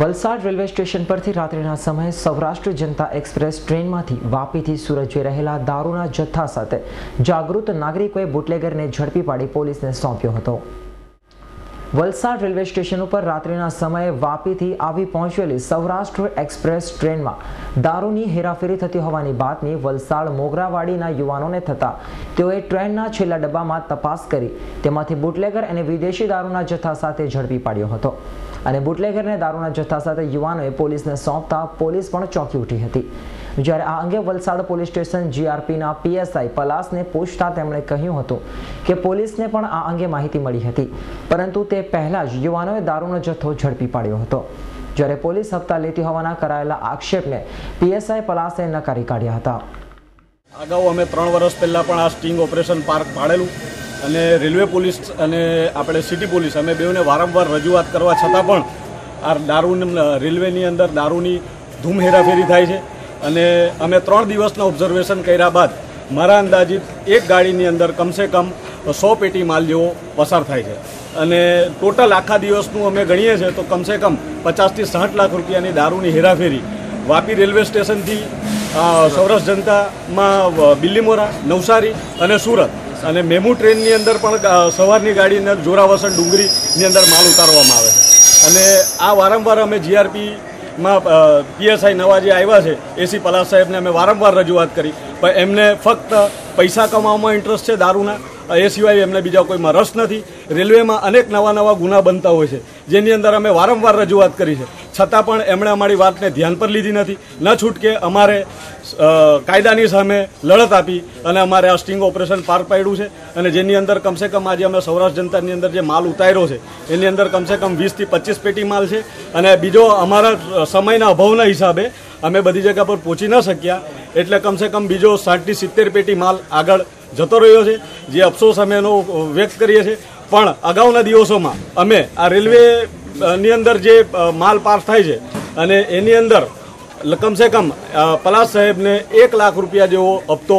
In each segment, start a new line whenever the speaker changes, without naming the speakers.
Valsad railway station પરથી રાત્રિના સમયે સૌરાષ્ટ્ર જનતા એક્સપ્રેસ ટ્રેનમાંથી વાપીથી સુરત જઈ રહેલા દારૂના જથ્થા સાથે જાગૃત નાગરિકોએ બુટલેગરને ઝડપી પાડી પોલીસને સોંપ્યો હતો. વલસાડ રેલવે સ્ટેશન ઉપર રાત્રિના સમયે વાપીથી આવી પહોંચેલી સૌરાષ્ટ્ર એક્સપ્રેસ ટ્રેનમાં દારૂની હેરાફેરી થતી હોવાની બાતમી વલસાડ મોગરાવાડીના યુવાનોને થતા તેઓએ ટ્રેનના છેલ્લા ડબ્બામાં તપાસ કરી તેમાંથી બુટલેગર અને વિદેશી દારૂના જથ્થા સાથે ઝડપી પાડ્યો હતો. અને બુટલેગરને દારૂના જથ્થા સાથે યુવાનોએ પોલીસને સોંપતા પોલીસ પણ ચોંકી ઉઠી હતી. જ્યારે આ અંગે વલસાડ પોલીસ સ્ટેશન જીઆરપીના પીએસઆઈ પલાસને પૂછતા તેમણે કહ્યું હતું કે પોલીસને પણ આ અંગે માહિતી મળી હતી, પરંતુ તે પહેલા જ યુવાનોએ દારૂનો જથ્થો ઝડપી પાડ્યો હતો. જ્યારે પોલીસ હપ્તા લેતી હોવાના કરાયેલા આક્ષેપને પીએસઆઈ પલાસે નકારી કાઢ્યા હતા.
અગાઉ અમે ત્રણ વર્ષ પહેલાં પણ આ સ્ટિંગ ઓપરેશન પાર્ક પાડેલું. અને રેલવે પોલીસ અને આપણે સિટી પોલીસ, અમે બેઉને વારંવાર રજૂઆત કરવા છતાં પણ આ દારૂ રેલવેની અંદર દારૂની ધૂમ હેરાફેરી થાય છે. અને અમે ત્રણ દિવસના ઓબ્ઝર્વેશન કર્યા બાદ મારા અંદાજિત એક ગાડીની અંદર કમસે કમ સો પેટી માલ જેવો પસાર થાય છે. અને ટોટલ આખા દિવસનું અમે ગણીએ છીએ તો કમસે કમ પચાસથી સાઠ લાખ રૂપિયાની દારૂની હેરાફેરી વાપી રેલવે સ્ટેશનથી સૌરાષ્ટ્ર જનતામાં બિલ્લીમોરા, નવસારી અને સુરત. અને મેમુ ટ્રેનની અંદર પણ સવારની ગાડીની અંદર જોરાવસન ડુંગરીની અંદર માલ ઉતારવામાં આવે છે. અને આ વારંવાર અમે જીઆરપીમાં પીએસઆઈ નવા જે આવ્યા છે, એસી પલાસ સાહેબને અમે વારંવાર રજૂઆત કરી. પણ એમને ફક્ત પૈસા કમાવામાં ઇન્ટરેસ્ટ છે દારૂના એ સિવાય એમને બીજા કોઈમાં રસ નથી. રેલવેમાં અનેક નવા નવા ગુના બનતા હોય છે, જેની અંદર અમે વારંવાર રજૂઆત કરી છે. છતાં પણ એમણે અમારી વાતને ધ્યાન પર લીધી નથી. ન છૂટકે અમારે કાયદાની સામે લડત આપી અને અમારે આ સ્ટિંગ ઓપરેશન પાર પાડ્યું છે. અને જેની અંદર કમસે કમ આજે અમે સૌરાષ્ટ્ર જનતાની અંદર જે માલ ઉતાર્યો છે, એની અંદર કમસે કમ વીસથી પચીસ પેટી માલ છે. અને બીજો અમારા સમયના અભાવના હિસાબે અમે બધી જગ્યા પર પહોંચી ન શક્યા. એટલે કમસે કમ બીજો સાઠથી સિત્તેર પેટી માલ આગળ જતો રહ્યો છે, જે અફસોસ અમે એનો વ્યક્ત કરીએ છીએ. પણ અગાઉના દિવસોમાં અમે આ રેલવેની અંદર જે માલ પાસ થાય છે અને એની અંદર કમસે કમ પલાસ સાહેબને એક લાખ રૂપિયા જેવો હપ્તો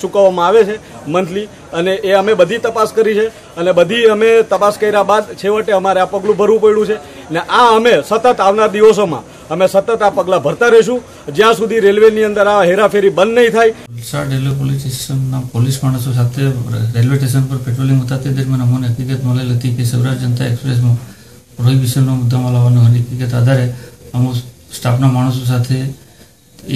ચૂકવવામાં આવે છે મંથલી અને એ અમે બધી તપાસ કરી છે અને બધી અમે તપાસ કર્યા બાદ છેવટે અમારે આ પગલું ભરવું પડ્યું છે ને આ અમે સતત આવનાર દિવસોમાં અમે સતત આ પગલાં ભરતા રહીશું. જ્યાં સુધી રેલવેની અંદર આ હેરાફેરી બંધ નહીં થાય.
વલસાડ રેલવે પોલીસ સ્ટેશનના પોલીસ માણસો સાથે રેલવે સ્ટેશન પર પેટ્રોલિંગ હતા તે દરમિયાન અમને હકીકત મળેલ હતી કે સૌરાષ્ટ્ર જનતા એક્સપ્રેસમાં પ્રોહિબિશનનો મુદ્દામાં લાવવાનો હકીકત આધારે અમુક સ્ટાફના માણસો સાથે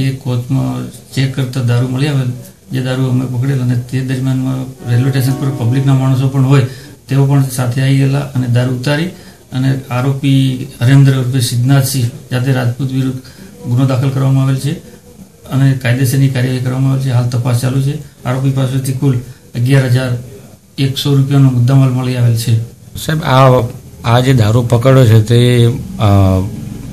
એ કોચમાં ચેક કરતા દારૂ મળી આવેલ. જે દારૂ અમે પકડેલ અને તે દરમિયાનમાં રેલવે સ્ટેશન પર પબ્લિકના માણસો પણ હોય તેઓ પણ સાથે આવી ગયેલા અને દારૂ ઉતારી અને આરોપી હરેન્દ્ર ઉર્ફે સિદ્ધનાથસિંહ, જાતે રાજપૂત વિરુદ્ધ ગુનો દાખલ કરવામાં આવેલ છે અને કાયદેસરની કાર્યવાહી કરવામાં આવેલ છે. હાલ તપાસ ચાલુ છે. આરોપી પાસેથી કુલ અગિયાર હજાર એકસો રૂપિયાનો મુદ્દામાલ મળી આવેલ છે.
સાહેબ, આ આ જે દારૂ પકડ્યો છે તે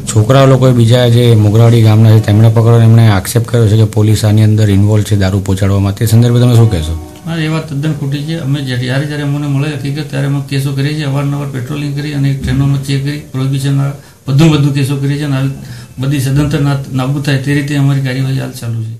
છોકરા લોકોએ બીજા જે મોગરાવાડી ગામના છે, તેમણે પકડ્યો એમણે આક્ષેપ કર્યો છે કે પોલીસ આની અંદર ઇન્વોલ્વ છે દારૂ પહોંચાડવામાં તે સંદર્ભે તમે શું કહેશો?
હા એ વાત તદ્દન ખોટી છે. અમે જ્યારે જ્યારે અમને મળે હકીકત, ત્યારે અમે કેસો કરીએ છીએ, અવારનવાર પેટ્રોલિંગ કરી અને ટ્રેનોમાં ચેક કરી પ્રોહિબિશનના બધું બધું કેસો કરીએ છીએ અને બધી સદંતર નાબૂદ થાય તે રીતે અમારી કાર્યવાહી હાલ ચાલુ છે.